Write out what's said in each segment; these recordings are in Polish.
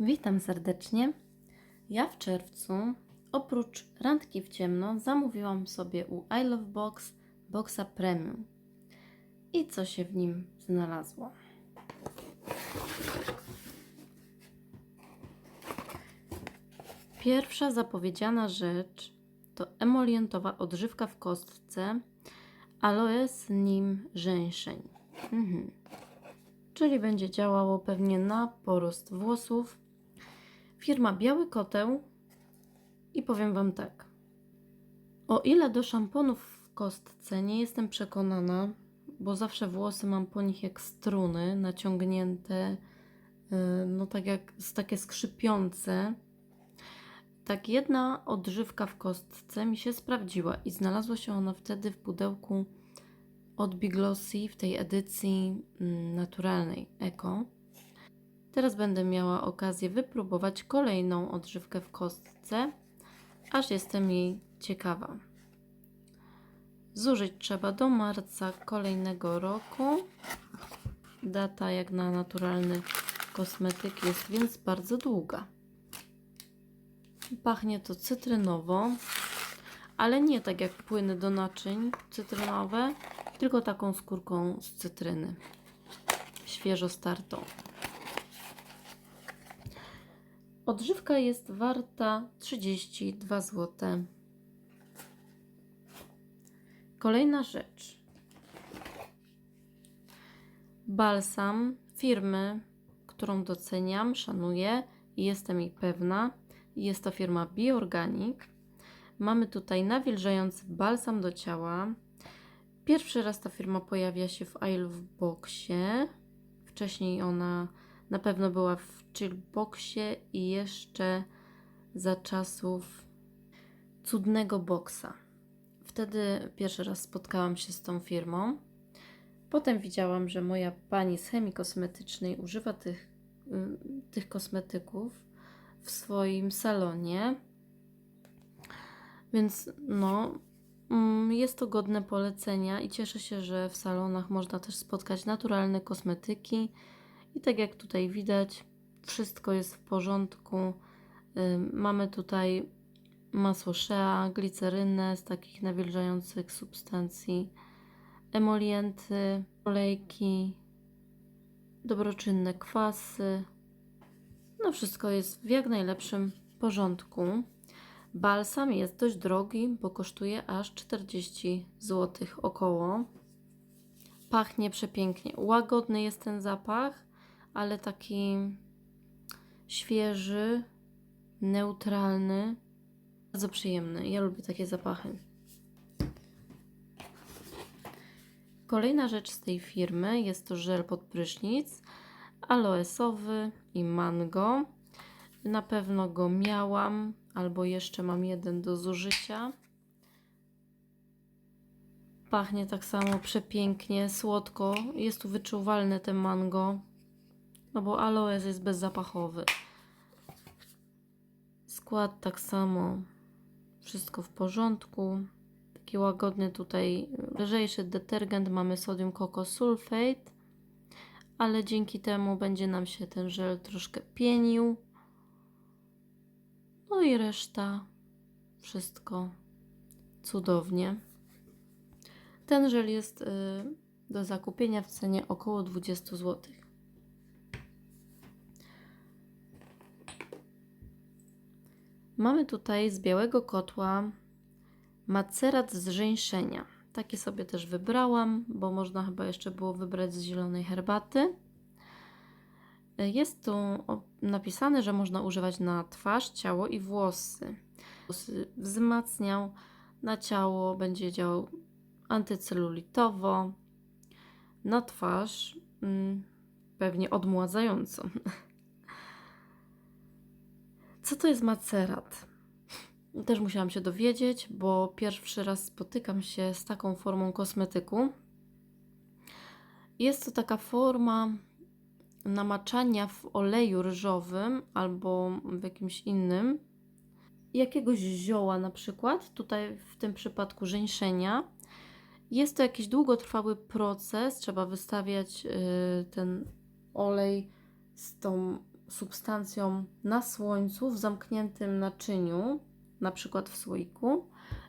Witam serdecznie. Ja w czerwcu, oprócz randki w ciemno, zamówiłam sobie u I Love Box boxa premium. I co się w nim znalazło? Pierwsza zapowiedziana rzecz to emolientowa odżywka w kostce aloes nim żeńszeń. Mhm. Czyli będzie działało pewnie na porost włosów. Firma Biały Koteł i powiem Wam tak. O ile do szamponów w kostce nie jestem przekonana, bo zawsze włosy mam po nich jak struny, naciągnięte, yy, no tak jak takie skrzypiące. Tak jedna odżywka w kostce mi się sprawdziła i znalazła się ona wtedy w pudełku od Biglossy w tej edycji mm, naturalnej Eko. Teraz będę miała okazję wypróbować kolejną odżywkę w kostce, aż jestem jej ciekawa. Zużyć trzeba do marca kolejnego roku. Data jak na naturalny kosmetyk jest więc bardzo długa. Pachnie to cytrynowo, ale nie tak jak płyny do naczyń cytrynowe, tylko taką skórką z cytryny. Świeżo startą. Odżywka jest warta 32 zł. Kolejna rzecz. Balsam firmy, którą doceniam, szanuję i jestem jej pewna. Jest to firma Biorganic. Mamy tutaj nawilżający balsam do ciała. Pierwszy raz ta firma pojawia się w I Love Boxie. Wcześniej ona na pewno była w Chillboxie i jeszcze za czasów cudnego boxa. Wtedy pierwszy raz spotkałam się z tą firmą. Potem widziałam, że moja pani z chemii kosmetycznej używa tych, y, tych kosmetyków w swoim salonie. Więc no, mm, jest to godne polecenia i cieszę się, że w salonach można też spotkać naturalne kosmetyki. I tak jak tutaj widać, wszystko jest w porządku. Mamy tutaj masło shea, glicerynę z takich nawilżających substancji, emolienty, olejki, dobroczynne kwasy. No wszystko jest w jak najlepszym porządku. Balsam jest dość drogi, bo kosztuje aż 40 zł około. Pachnie przepięknie. Łagodny jest ten zapach, ale taki świeży, neutralny, bardzo przyjemny. Ja lubię takie zapachy. Kolejna rzecz z tej firmy jest to żel pod prysznic aloesowy i mango. Na pewno go miałam, albo jeszcze mam jeden do zużycia. Pachnie tak samo przepięknie, słodko. Jest tu wyczuwalne te mango, no bo aloes jest bezzapachowy. Skład tak samo, wszystko w porządku. Taki łagodny tutaj, lżejszy detergent. Mamy sodium coco sulfate, ale dzięki temu będzie nam się ten żel troszkę pienił. No i reszta, wszystko cudownie. Ten żel jest y, do zakupienia w cenie około 20 zł. Mamy tutaj z białego kotła macerat z żeńszenia. Takie sobie też wybrałam, bo można chyba jeszcze było wybrać z zielonej herbaty. Jest tu napisane, że można używać na twarz, ciało i włosy. Włosy Wzmacniał na ciało, będzie działał antycelulitowo. Na twarz mm, pewnie odmładzająco. Co to jest macerat? Też musiałam się dowiedzieć, bo pierwszy raz spotykam się z taką formą kosmetyku. Jest to taka forma namaczania w oleju ryżowym albo w jakimś innym jakiegoś zioła na przykład, tutaj w tym przypadku żeńszenia. Jest to jakiś długotrwały proces, trzeba wystawiać y, ten olej z tą substancją na słońcu w zamkniętym naczyniu, na przykład w słoiku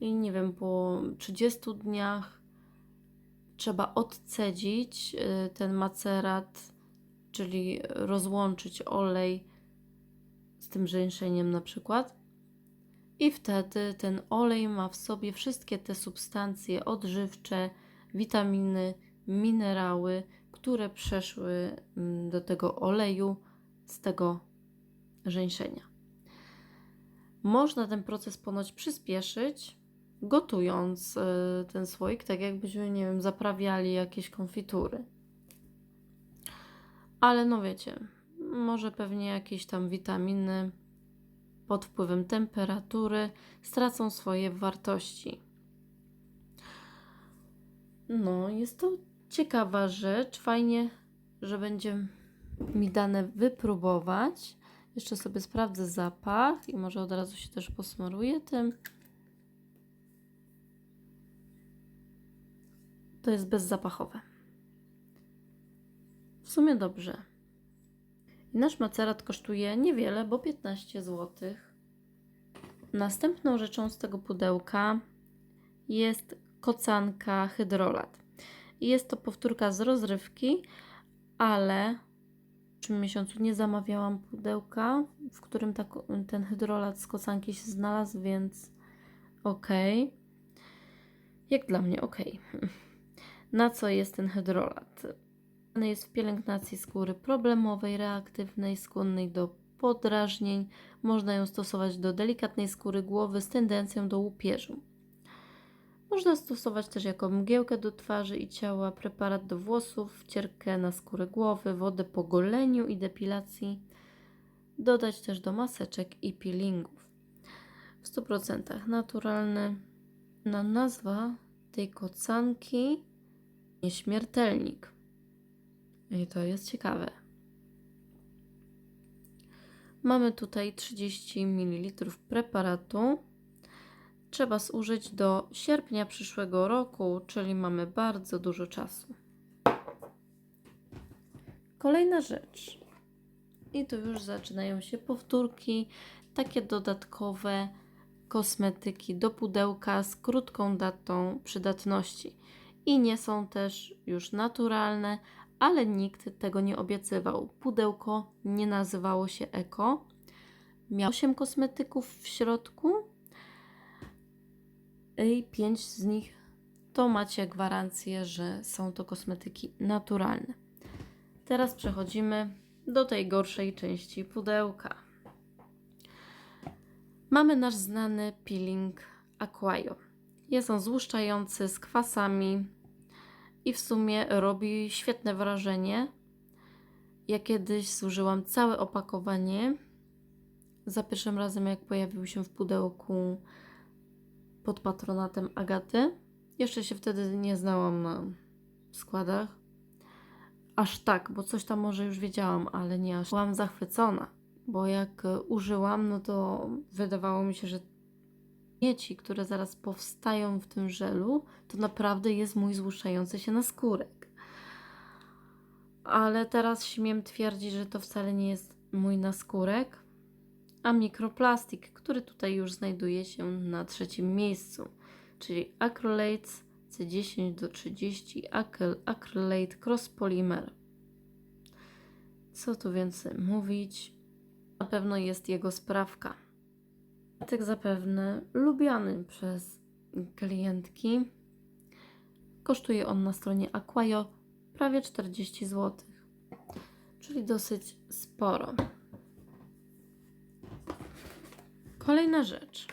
i nie wiem, po 30 dniach trzeba odcedzić y, ten macerat, czyli rozłączyć olej z tym żeńszeniem na przykład. I wtedy ten olej ma w sobie wszystkie te substancje odżywcze, witaminy, minerały, które przeszły mm, do tego oleju z tego żeńszenia. Można ten proces ponoć przyspieszyć, gotując y, ten słoik, tak jakbyśmy, nie wiem, zaprawiali jakieś konfitury. Ale no wiecie, może pewnie jakieś tam witaminy pod wpływem temperatury stracą swoje wartości. No, jest to ciekawa rzecz. Fajnie, że będzie mi dane wypróbować. Jeszcze sobie sprawdzę zapach i może od razu się też posmaruję tym. To jest bezzapachowe. W sumie dobrze. Nasz macerat kosztuje niewiele, bo 15 zł. Następną rzeczą z tego pudełka jest kocanka hydrolat. Jest to powtórka z rozrywki, ale w tym miesiącu nie zamawiałam pudełka, w którym ta, ten hydrolat z kocanki się znalazł, więc ok. Jak dla mnie ok. Na co jest ten hydrolat? Jest w pielęgnacji skóry problemowej, reaktywnej, skłonnej do podrażnień. Można ją stosować do delikatnej skóry głowy z tendencją do łupieżu. Można stosować też jako mgiełkę do twarzy i ciała, preparat do włosów, wcierkę na skórę głowy, wodę po goleniu i depilacji. Dodać też do maseczek i peelingów. W 100% naturalny. Na nazwa tej kocanki nieśmiertelnik. I to jest ciekawe. Mamy tutaj 30 ml preparatu. Trzeba zużyć do sierpnia przyszłego roku, czyli mamy bardzo dużo czasu. Kolejna rzecz. I tu już zaczynają się powtórki, takie dodatkowe kosmetyki do pudełka z krótką datą przydatności. I nie są też już naturalne, ale nikt tego nie obiecywał. Pudełko nie nazywało się Eko. Miało 8 kosmetyków w środku i 5 z nich to macie gwarancję, że są to kosmetyki naturalne. Teraz przechodzimy do tej gorszej części pudełka. Mamy nasz znany peeling Aquayo. Jest on złuszczający z kwasami, i w sumie robi świetne wrażenie. Ja kiedyś zużyłam całe opakowanie. Za pierwszym razem, jak pojawił się w pudełku pod patronatem Agaty. Jeszcze się wtedy nie znałam na składach. Aż tak, bo coś tam może już wiedziałam, ale nie aż. Byłam zachwycona, bo jak użyłam, no to wydawało mi się, że śmieci, które zaraz powstają w tym żelu, to naprawdę jest mój złuszczający się na skórek. Ale teraz śmiem twierdzić, że to wcale nie jest mój naskórek, a mikroplastik, który tutaj już znajduje się na trzecim miejscu, czyli Acrylates C10 do 30 Acrylate Cross Polymer. Co tu więcej mówić? Na pewno jest jego sprawka. Tak zapewne lubiany przez klientki. Kosztuje on na stronie Aquayo prawie 40 zł, czyli dosyć sporo. Kolejna rzecz.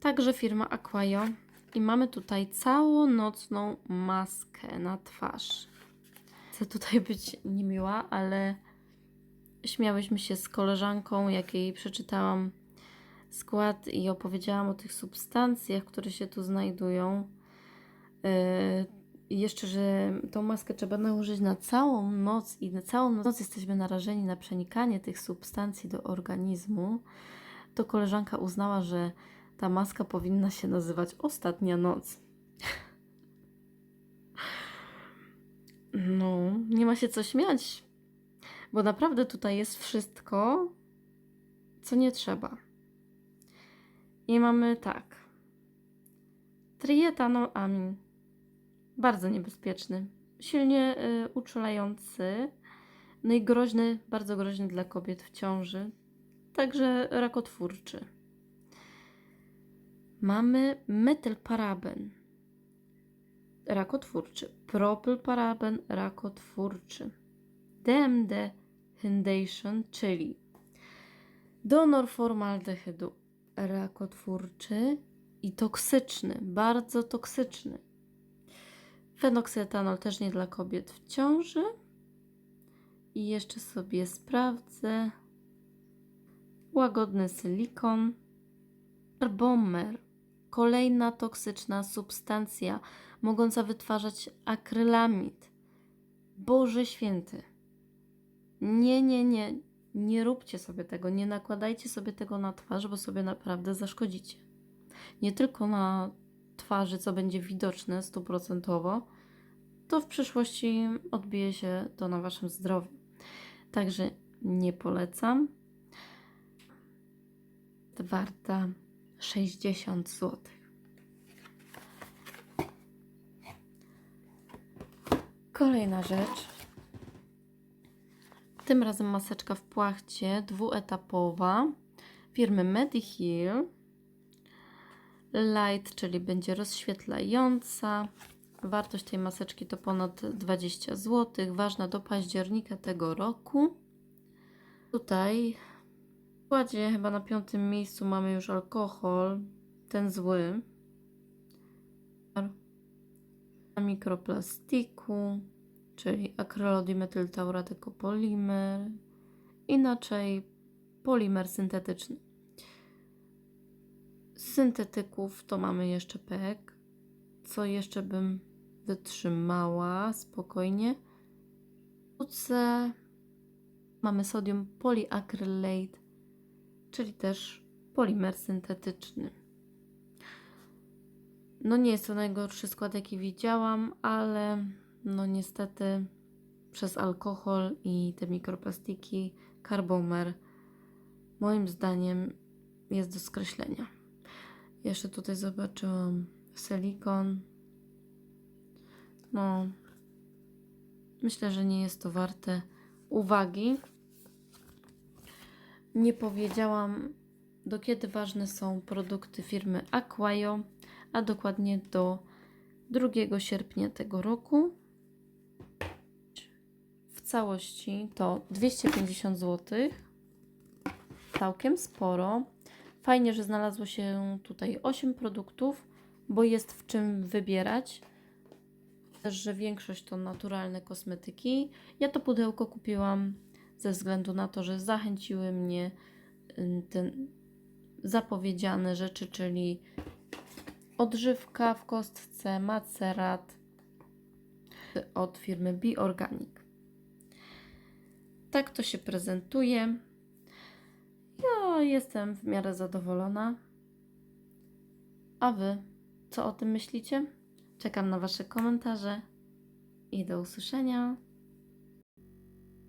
Także firma Aquayo i mamy tutaj całonocną maskę na twarz. Chcę tutaj być niemiła, ale śmiałyśmy się z koleżanką, jakiej przeczytałam skład i opowiedziałam o tych substancjach, które się tu znajdują. Yy, jeszcze, że tą maskę trzeba nałożyć na całą noc i na całą noc jesteśmy narażeni na przenikanie tych substancji do organizmu, to koleżanka uznała, że ta maska powinna się nazywać Ostatnia Noc. No, nie ma się co śmiać, Bo naprawdę tutaj jest wszystko, co nie trzeba. I mamy tak. Trietanoamin. Bardzo niebezpieczny. Silnie y, uczulający. No i groźny, bardzo groźny dla kobiet w ciąży. Także rakotwórczy. Mamy metylparaben. Rakotwórczy. Propylparaben rakotwórczy. DMD Hydation, czyli donor formaldehydu rakotwórczy i toksyczny, bardzo toksyczny. Fenoksetanol też nie dla kobiet w ciąży. I jeszcze sobie sprawdzę. Łagodny silikon. Carbomer. Kolejna toksyczna substancja mogąca wytwarzać akrylamid. Boże święty. Nie, nie, nie. Nie róbcie sobie tego. Nie nakładajcie sobie tego na twarz, bo sobie naprawdę zaszkodzicie. Nie tylko na twarzy, co będzie widoczne stuprocentowo, to w przyszłości odbije się to na waszym zdrowiu. Także nie polecam. Warta 60 zł. Kolejna rzecz. Tym razem maseczka w płachcie dwuetapowa firmy Mediheal. Light, czyli będzie rozświetlająca. Wartość tej maseczki to ponad 20 zł. Ważna do października tego roku. Tutaj składzie chyba na piątym miejscu mamy już alkohol, ten zły. Mikroplastiku, czyli akrylodimetyltauratykopolimer, inaczej polimer syntetyczny. Z syntetyków to mamy jeszcze PEK. Co jeszcze bym wytrzymała spokojnie? WC mamy sodium polyacrylate, czyli też polimer syntetyczny. No nie jest to najgorszy skład, jaki widziałam, ale no niestety przez alkohol i te mikroplastiki karbomer moim zdaniem jest do skreślenia. Jeszcze tutaj zobaczyłam silikon. No, myślę, że nie jest to warte uwagi. Nie powiedziałam, do kiedy ważne są produkty firmy Aquayo, a dokładnie do 2 sierpnia tego roku. W całości to 250 zł. Całkiem sporo. Fajnie, że znalazło się tutaj 8 produktów, bo jest w czym wybierać. Też, że większość to naturalne kosmetyki. Ja to pudełko kupiłam ze względu na to, że zachęciły mnie y, te zapowiedziane rzeczy, czyli odżywka w kostce, macerat od firmy Biorganic. Tak to się prezentuje. Ja jestem w miarę zadowolona. A Wy co o tym myślicie? Czekam na Wasze komentarze i do usłyszenia.